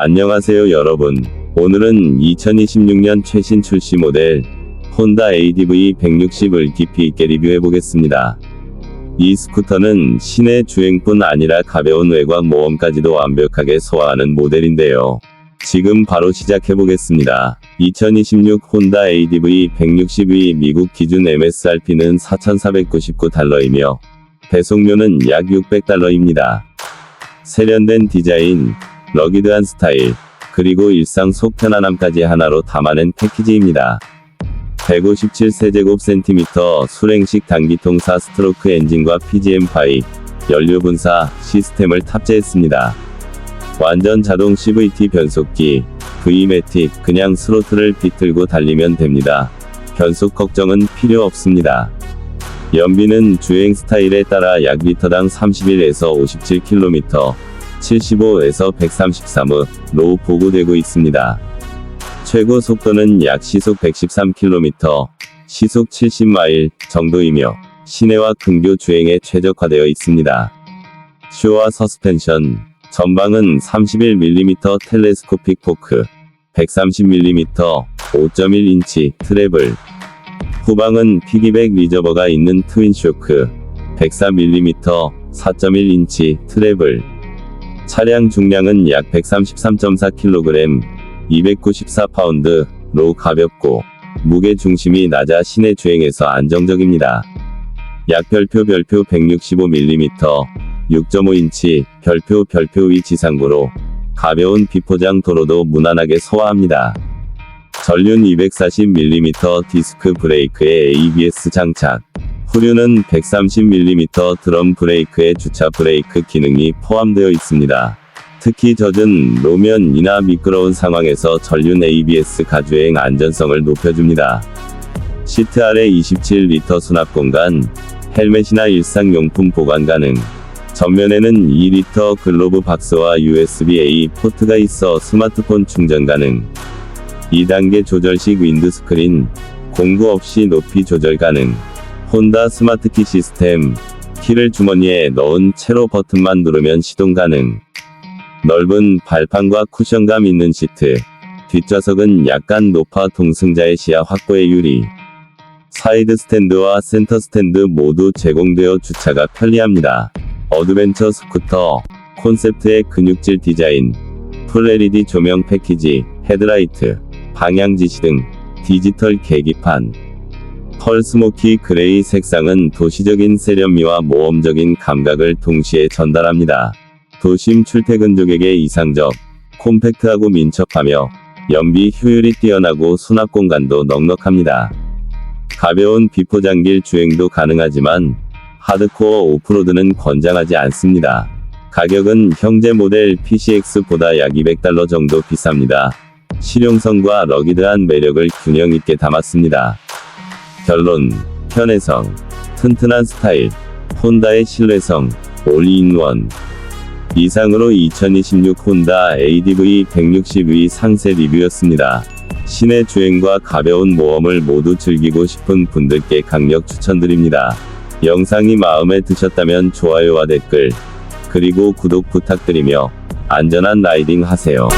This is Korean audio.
안녕하세요 여러분. 오늘은 2026년 최신 출시 모델 혼다 ADV 160을 깊이 있게 리뷰해 보겠습니다. 이 스쿠터는 시내 주행뿐 아니라 가벼운 외곽 모험까지도 완벽하게 소화하는 모델인데요. 지금 바로 시작해 보겠습니다. 2026 혼다 ADV 160의 미국 기준 MSRP는 4,499달러이며 배송료는 약 600달러입니다. 세련된 디자인, 러기드한 스타일, 그리고 일상 속 편안함까지 하나로 담아낸 패키지입니다. 157세제곱센티미터 수랭식 단기통 4스트로크 엔진과 PGM5 연료 분사 시스템을 탑재했습니다. 완전 자동 CVT 변속기, V매틱 그냥 스로틀을 비틀고 달리면 됩니다. 변속 걱정은 필요 없습니다. 연비는 주행 스타일에 따라 약 리터당 31에서 57km, 75에서 133으로 보고되고 있습니다. 최고 속도는 약 시속 113km, 시속 70마일 정도이며 시내와 근교 주행에 최적화되어 있습니다. 쇼와 서스펜션, 전방은 31mm 텔레스코픽 포크, 130mm 5.1인치 트래블, 후방은 피기백 리저버가 있는 트윈 쇼크, 104mm 4.1인치 트래블. 차량 중량은 약 133.4kg, 294파운드로 가볍고 무게 중심이 낮아 시내 주행에서 안정적입니다. 약 별표 별표 165mm, 6.5인치 별표 별표 위 지상구로 가벼운 비포장 도로도 무난하게 소화합니다. 전륜 240mm 디스크 브레이크에 ABS 장착. 후륜은 130mm 드럼 브레이크에 주차 브레이크 기능이 포함되어 있습니다. 특히 젖은路면이나 미끄러운 상황에서 전륜 ABS 가주행 안전성을 높여줍니다. 시트 아래 27리터 수납 공간, 헬멧이나 일상용품 보관 가능. 전면에는 2리터 글로브 박스와 USB-A 포트가 있어 스마트폰 충전 가능. 2단계 조절식 윈드스크린, 공구 없이 높이 조절 가능. 혼다 스마트키 시스템, 키를 주머니에 넣은 채로 버튼만 누르면 시동 가능. 넓은 발판과 쿠션감 있는 시트. 뒷좌석은 약간 높아 동승자의 시야 확보에 유리. 사이드 스탠드와 센터 스탠드 모두 제공되어 주차가 편리합니다. 어드벤처 스쿠터, 콘셉트의 근육질 디자인, 풀 LED 조명 패키지, 헤드라이트, 방향 지시 등, 디지털 계기판. 펄 스모키 그레이 색상은 도시적인 세련미와 모험적인 감각을 동시에 전달합니다. 도심 출퇴근족에게 이상적, 콤팩트하고 민첩하며 연비 효율이 뛰어나고 수납 공간도 넉넉합니다. 가벼운 비포장길 주행도 가능하지만 하드코어 오프로드는 권장하지 않습니다. 가격은 현재 모델 PCX보다 약 200달러 정도 비쌉니다. 실용성과 러기드한 매력을 균형 있게 담았습니다. 결론, 편해성, 튼튼한 스타일, 혼다의 신뢰성, 올인원. 이상으로 2026 혼다 ADV 160위 상세 리뷰였습니다. 시내 주행과 가벼운 모험을 모두 즐기고 싶은 분들께 강력 추천드립니다. 영상이 마음에 드셨다면 좋아요와 댓글, 그리고 구독 부탁드리며 안전한 라이딩 하세요.